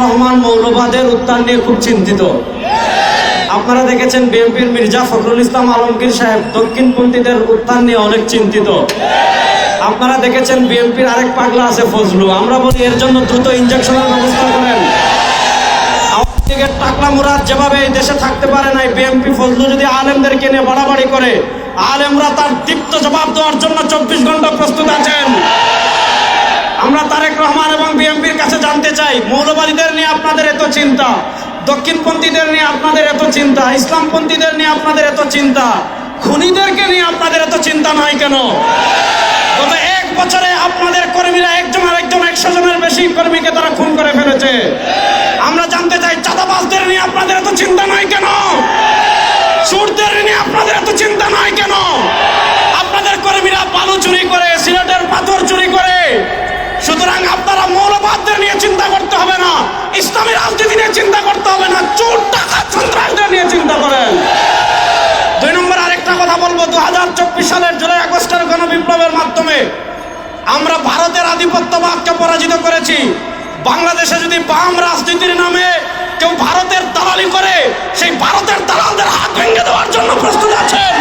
রহমান মৌলবাদের উত্থান নিয়ে খুব চিন্তিত। আপনারা দেখেছেন বিএনপির মির্জা ফখরুল ইসলাম আলমগীর সাহেব দক্ষিণপন্থীদের উত্থান নিয়ে অনেক চিন্তিত। আপনারা দেখেছেন বিএনপির আরেক পাগলা আছে ফজলু। আমরা বলি এর জন্য দ্রুত ইঞ্জেকশনের ব্যবস্থা করেন। টাকলা মুরাদ যেভাবে এই দেশে থাকতে পারে নাই, বিএনপি ফজলু যদি আলেমদেরকে নিয়ে বাড়াবাড়ি করে, আলেমরা তার দীপ্ত জবাব দেওয়ার জন্য চব্বিশ ঘণ্টা প্রস্তুত আছেন আমরা তারেক রহমান এবং বিএনপির কাছে চাই মৌলবাদীদের নিয়ে আপনাদের এত চিন্তা, দক্ষিণপন্থীদের নিয়ে আপনাদের এত চিন্তা, ইসলামপন্থীদের নিয়ে আপনাদের এত চিন্তা, খুনিদেরকে নিয়ে আপনাদের এত চিন্তা নাই কেন? গত এক বছরে আপনাদের কর্মীরা একজন আরেকজন একশো জনের বেশি কর্মীকে তারা খুন করে ফেলেছে। আমরা জানতে চাই, চাঁদাবাজদের নিয়ে আপনাদের এত চিন্তা নাই কেন? সুরদের নিয়ে আপনাদের এত চিন্তা নাই কেন আপনাদের কর্মীরা বালু চুরি করে সিলেটের পাথর চুরি করে সুতরাং আপনারা মৌলবাদদের নিয়ে চিন্তা করতে হবে না ইসলামী রাজনীতি নিয়ে চিন্তা করতে হবে না, চোর টাকা সন্ত্রাসদের নিয়ে চিন্তা করেন। দুই নম্বর আরেকটা কথা বলব দু হাজার চব্বিশ সালের জুলাই আগস্টের গণবিপ্লবের মাধ্যমে আমরা ভারতের আধিপত্যবাদকে পরাজিত করেছি। বাংলাদেশে যদি বাম রাজনীতির নামে কেউ ভারতের দালালি করে, সেই ভারতের দালালদের হাত ভেঙে দেওয়ার জন্য প্রস্তুত আছেন।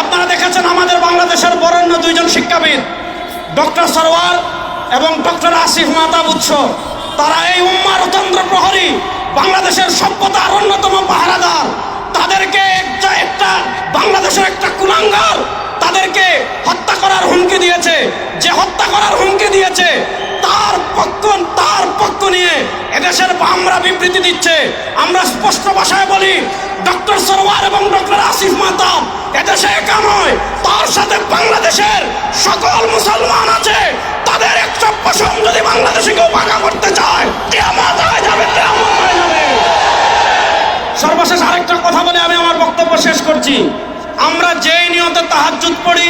আপনারা দেখেছেন আমাদের বাংলাদেশের বরেণ্য দুইজন শিক্ষাবিদ, ডক্টর সরওয়ার এবং ডক্টর আসিফ মাহতাব উৎস। তারা এই উম্মার তন্ত্র বাংলাদেশের সভ্যতার অন্যতম পাহারাদার। তাদেরকে একটা একটা বাংলাদেশের একটা কুলাঙ্গার তাদেরকে হত্যা করার হুমকি দিয়েছে। যে হত্যা করার হুমকি দিয়েছে, তার পক্ষ তার পক্ষ নিয়ে এদেশের বামরা বিবৃতি দিচ্ছে। আমরা স্পষ্ট ভাষায় বলি, ডক্টর সরওয়ার এবং ডক্টর আসিফ মাতাব এদেশে একা নয়, তার সাথে বাংলাদেশের সকল মুসলমান আছে। সর্বশেষ আরেকটা কথা বলে আমি আমার বক্তব্য শেষ করছি। আমরা যেই নিয়তে তাহাজ্জুদ পড়ি,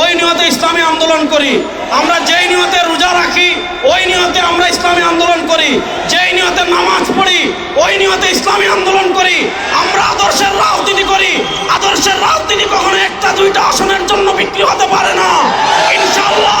ওই নিয়তে ইসলামী আন্দোলন করি। আমরা যেই নিয়তে রোজা রাখি, ওই নিয়তে আমরা ইসলামী আন্দোলন করি। যেই নিয়তে নামাজ পড়ি, ওই নিয়তে ইসলামী আন্দোলন করি। আমরা আদর্শের রাজনীতি করি। আদর্শের রাজনীতি কখনো একটা দুইটা আসনের জন্য বিক্রি হতে পারে না। ইনশাআল্লাহ